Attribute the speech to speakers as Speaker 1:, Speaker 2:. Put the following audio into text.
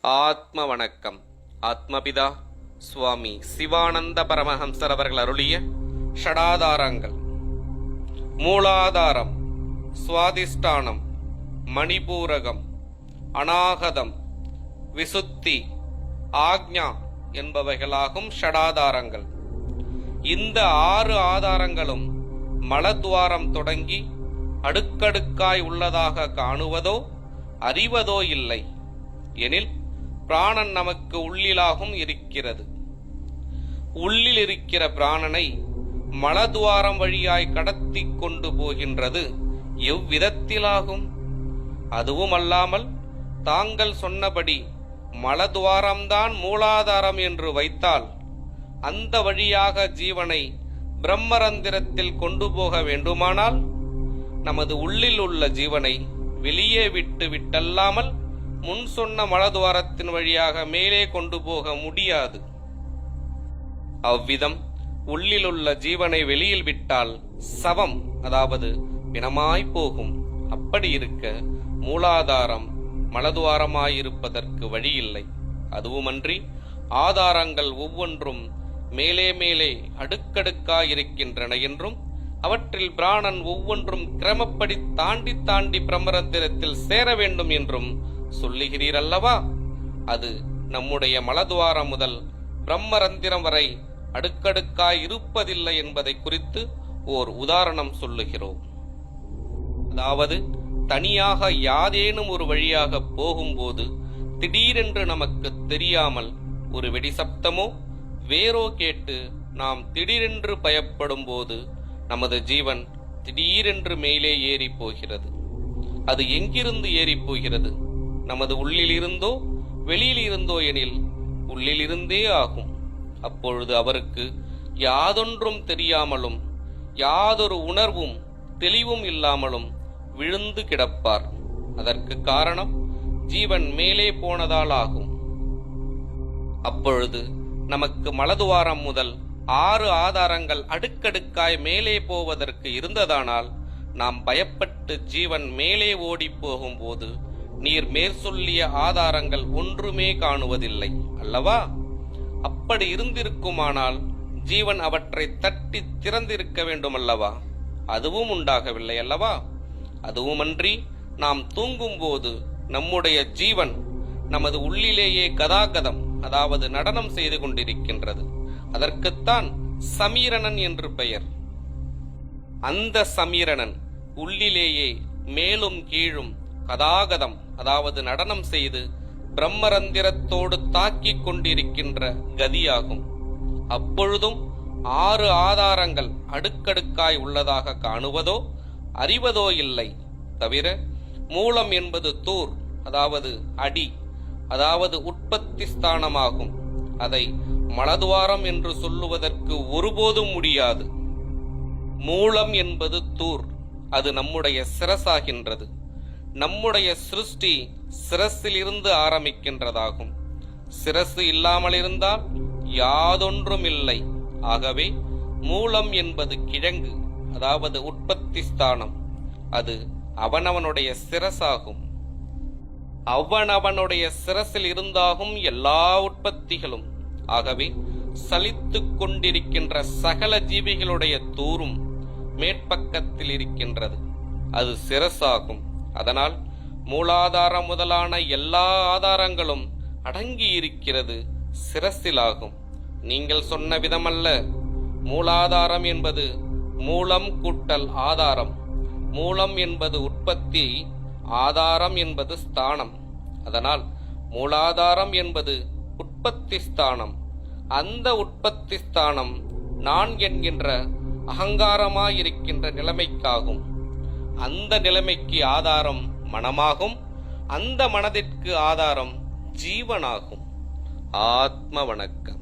Speaker 1: ஆத்ம வணக்கம் ஆத்மபிதா சுவாமி சிவானந்த பரமஹம்சர் அவர்கள் அருளிய ஷடாதாரங்கள். மூலாதாரம் சுவாதிஷ்டானம் மணிபூரகம் அநாகதம் விசுத்தி ஆக்ஞா என்பவைகளாகும் ஷடாதாரங்கள். இந்த ஆறு ஆதாரங்களும் மலத்வாரம் தொடங்கி அடுக்கடுக்காய் உள்ளதாக காணுவதோ அறிவதோ இல்லை. எனில் பிராணன் நமக்கு உள்ளிலாகும் இருக்கிறது. உள்ளில் இருக்கிற பிராணனை மலதுவாரம் வழியாய் கடத்தி கொண்டு போகின்றது எவ்விதத்திலாகும்? அதுவும் அல்லாமல் தாங்கள் சொன்னபடி மலதுவாரம்தான் மூலாதாரம் என்று வைத்தால் அந்த வழியாக ஜீவனை பிரம்மரந்திரத்தில் கொண்டு போக வேண்டுமானால் நமது உள்ளில் உள்ள ஜீவனை வெளியே விட்டு விட்டல்லாமல் முன் சொன்ன மலதுவாரத்தின் வழியாக மேலே கொண்டு போக முடியாது. அவ்விதம் உள்ளிலுள்ள ஜீவனை வெளியில் விட்டால் சவம் அதாவது பிணமாய் போகும். அப்படி இருக்க மூலாதாரம் மலதுவாரமாயிருப்பதற்கு வழியில்லை. அதுவுமன்றி ஆதாரங்கள் ஒவ்வொன்றும் மேலே மேலே அடுக்கடுக்காயிருக்கின்றன என்றும் அவற்றில் பிராணன் ஒவ்வொன்றும் கிரமப்படி தாண்டி தாண்டி பிரமரந்திரத்தில் சேர வேண்டும் என்றும் சொல்லுகிறீர் அல்லவா அது நம்முடைய மலதுவாரம் முதல் பிரம்மரந்திரம் வரை அடுக்கடுக்காய் இருப்பதில்லை என்பதை குறித்து ஓர் உதாரணம் சொல்லுகிறோம். அதாவது தனியாக யாதேனும் ஒரு வழியாக போகும்போது திடீரென்று நமக்கு தெரியாமல் ஒரு வெடி சப்தமோ வேறோ கேட்டு நாம் திடீரென்று பயப்படும் போது நமது ஜீவன் திடீரென்று மேலே ஏறி போகிறது. அது எங்கிருந்து ஏறி போகிறது? நமது உள்ளில் இருந்தோ வெளியில் இருந்தோ எனில் உள்ளிலிருந்தே ஆகும். அப்பொழுது அவருக்கு யாதொன்றும் தெரியாமலும் யாதொரு உணர்வும் தெளிவும் இல்லாமலும் விழுந்து கிடப்பார். அதற்கு காரணம் ஜீவன் மேலே போனதால் ஆகும். அப்பொழுது நமக்கு மலதுவாரம் முதல் ஆறு ஆதாரங்கள் அடுக்கடுக்காய் மேலே போவதற்கு இருந்ததானால் நாம் பயப்பட்டு ஜீவன் மேலே ஓடிப் போகும்போது நீர் மேற்சொல்லிய ஆதாரங்கள் ஒன்றுமே காணுவதில்லை அல்லவா? அப்படி இருந்திருக்குமானால் ஜீவன் அவற்றை தட்டி திறந்திருக்க வேண்டுமல்லவா? அதுவும் உண்டாகவில்லை அல்லவா? அதுவுமன்றி நாம் தூங்கும்போது நம்முடைய ஜீவன் நமது உள்ளிலேயே கதாகதம் அதாவது நடனம் செய்து கொண்டிருக்கின்றது. அதற்குத்தான் சமீரணன் என்று பெயர். அந்த சமீரணன் உள்ளிலேயே மேலும் கீழும் கதாகதம் அதாவது நடனம் செய்து பிரம்மரந்திரத்தோடு தாக்கிக் கொண்டிருக்கின்ற கதியாகும். அப்பொழுதும் ஆறு ஆதாரங்கள் அடுக்கடுக்காய் உள்ளதாக காணுவதோ அறிவதோ இல்லை. தவிர மூலம் என்பது தூர் அதாவது அடி அதாவது உற்பத்தி ஸ்தானமாகும். அதை மலதுவாரம் என்று சொல்லுவதற்கு ஒருபோதும் முடியாது. மூலம் என்பது தூர் அது நம்முடைய சிரசாகின்றது. நம்முடைய சிருஷ்டி சிரசிலிருந்து ஆரம்பிக்கின்றதாகும். சிரசு இல்லாமல் இருந்தால் யாதொன்றும் இல்லை. ஆகவே மூலம் என்பது கிழங்கு அதாவது உற்பத்தி ஸ்தானம். அது அவனவனுடைய சிரசாகும். அவனவனுடைய சிரசில் இருந்தாகும் எல்லா உற்பத்திகளும். ஆகவே சலித்துக் கொண்டிருக்கின்ற சகல ஜீவிகளுடைய தூரும் மேற்பக்கத்தில் இருக்கின்றது. அது சிரசாகும். அதனால் மூலாதாரம் முதலான எல்லா ஆதாரங்களும் அடங்கி இருக்கிறது சிரசிலாகும். நீங்கள் சொன்ன விதமல்ல. மூலாதாரம் என்பது மூலம் கூட்டல் ஆதாரம். மூலம் என்பது உற்பத்தி ஆதாரம் என்பது ஸ்தானம். அதனால் மூலாதாரம் என்பது உற்பத்தி ஸ்தானம். அந்த உற்பத்தி ஸ்தானம் நான் என்கின்ற அகங்காரமாயிருக்கின்ற நிலைமைக்காகும். அந்த நிலைமைக்கு ஆதாரம் மனமாகும். அந்த மனதிற்கு ஆதாரம் ஜீவனாகும். ஆத்ம வணக்கம்.